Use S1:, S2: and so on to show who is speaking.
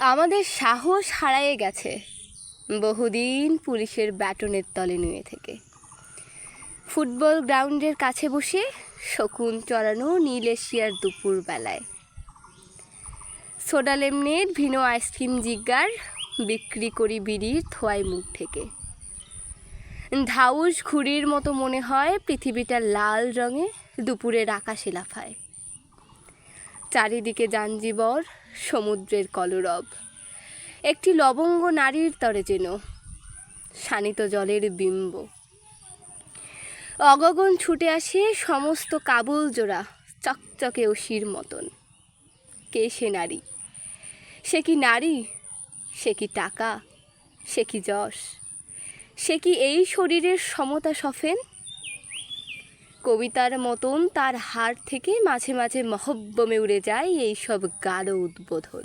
S1: আমাদের সাহস হারায়ে গেছে বহুদিন পুলিশের ব্যাটনের তলে নুয়ে থেকে। ফুটবল গ্রাউন্ডের কাছে বসে শকুন চড়ানো নীল এশিয়ার দুপুর বেলায়। সোডা লেমনের ভিনো আইসক্রিম জিজ্ঞার বিক্রি করি বিড়ির থোয়াই মুখ থেকে ধাউস ঘুড়ির মতো মনে হয় পৃথিবীটা লাল রঙে দুপুরের আকাশে লাফায়। চারিদিকে যানজীবর, সমুদ্রের কলরব। একটি লবঙ্গ নারীর তরে যেন, শানিত জলের বিম্ব। অগগন ছুটে আসে সমস্ত কাবুল জোড়া, চকচকে অসির মতন। কে সে নারী? সে কি নারী? সে কি টাকা? সে কি যশ? সে কি এই শরীরের সমতা সফেন? কবিতার মতন তার হাড় থেকে মাঝে মাঝে মহব্বমে উড়ে যায় এই সব গাঢ় উদ্বোধন।